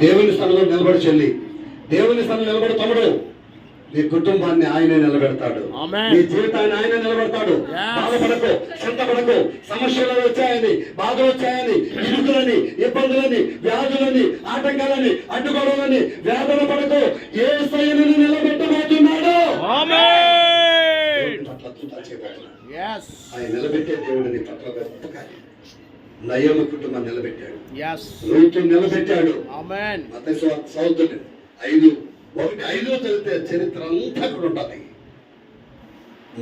దేవుని స్థలంలో నిలబడి చెల్లి. దేవుని స్థలం నిలబడి తమ్ముడు. నీ కుటుంబాన్ని ఆయనే నిలబెడతాడు. నీ జీవితాన్ని ఆయన నిలబెడతాడు. బాధపడకు చింతపడకు. సమస్యలు వచ్చాయని బాధలు వచ్చాయని ఇరుకులని ఇబ్బందులని వ్యాధులని ఆటంకాలని అడ్డుగోడలని వేదన పడకు. ఏ స్థాయిని నిలబెట్టబోతున్నాడు ఆయన నిలబెట్టే దేవుడిని పట్ల గొప్ప కార్యం. నయమ కుటుంబం నిలబెట్టాడు. రూతు నిలబెట్టాడు. సౌతులు ఐదు ఒకటి ఐదో చదివితే చరిత్ర అంతా కూడా ఉంటుంది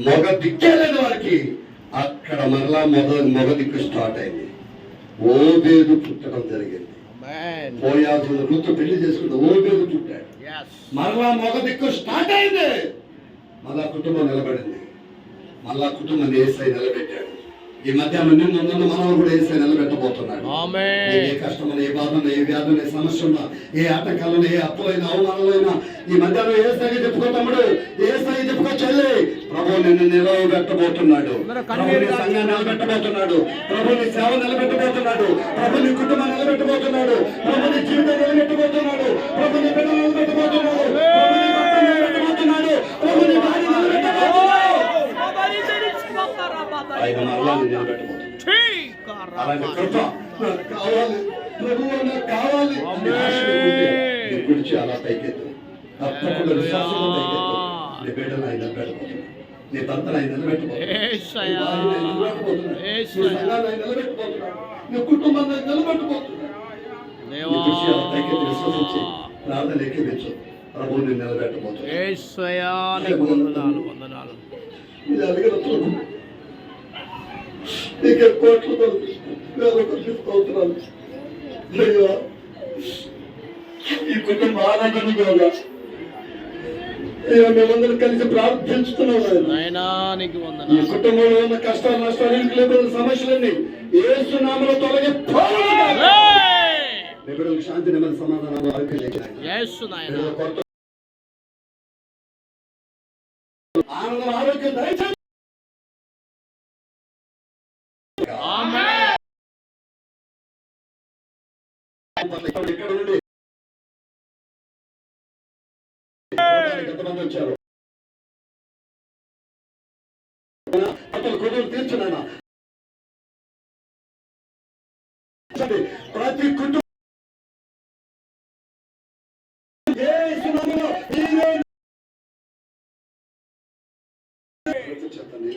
మగ దిక్కే లేని వారికి అక్కడ మరలా మొద మగ దిక్కు స్టార్ట్ అయింది. ఓబేదు పుట్టడం జరిగింది. పోయాదు ఋతు పెళ్ళి చేసుకుంటే ఓబేదు పుట్టాడు. మరలా మగ దిక్కు స్టార్ట్ అయింది. మళ్ళా కుటుంబం నిలబడింది. మళ్ళా కుటుంబం ఏసై నిలబెట్టాడు. ఈ మధ్యాహ్నం నిన్న నిన్న మనం కూడా ఏసై నిలబెట్టబోతున్నాడు. ఏ కష్టమైన ఏ బాధన ఏ వ్యాధున ఏ సమస్య ఉన్నా ఏ ఆటంకాలను ఏ అప్పులైన అవమానాలైనా ఈ మధ్యాహ్నం ఏ స్థాయి చెప్పుకో తమ్ముడు ఏ స్థాయి చెప్పుకో చెల్లి. ప్రభు నిన్ను నిలబెట్టబోతున్నాడు ప్రభు నీ సంఘాన్ని నిలబెట్టబోతున్నాడు. ప్రభు నీ సేవ నిలబెట్టబోతున్నాడు. ప్రభు నీ కుటుంబం నిలబెట్టబోతున్నాడు. ప్రభు ఆయన మరలా నిన్ను నిలబెట్టబోతున్నాడు అలాంటి కృప నాకు కావాలి. ప్రభు నాకు కావాలి అని ఆశ ఉంటే నీ గురించి అలా పైకెత్తు. తప్పకుండా విశ్వాసంగా పైకెత్తు. నీ బిడ్డను ఆయన నిలబెట్టబోతున్నాడు. నీ భర్తను ఆయన నిలబెట్టబోతున్నాడు. నీ కుటుంబాన్ని ఆయన నిలబెట్టబోతున్నాడు. నీ గురించి అలా పైకెత్తి విశ్వసించి ప్రార్థన ఎక్కించు ప్రభు నేను నిలబెట్టబోతున్నాడు. ఏసయ్యా నీకు వందనాలు వందనాలు. ఇది అడిగిన నీకే కోట్లు కొరకు వేల కొద్ది స్తోత్రాలు అయ్యా. ఈ కుటుంబ ఆరాధనగా అయ్యా మేమందరం కలిసి ప్రార్థించుతున్నాం ఈ కుటుంబంలో ఉన్న కష్టాలు నష్టాలు ఇంట్లో సమస్యలన్నీ ఏసు నామలో తొలగి శాంతి నెమ్మది సమాధానం ఆరోగ్యం లేక ఇక్కడ నుండి ఎంతమంది వచ్చారు అతను కుటుంబం తీర్చునైనా ప్రతి కుటుంబం చెప్పండి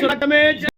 Diretamente.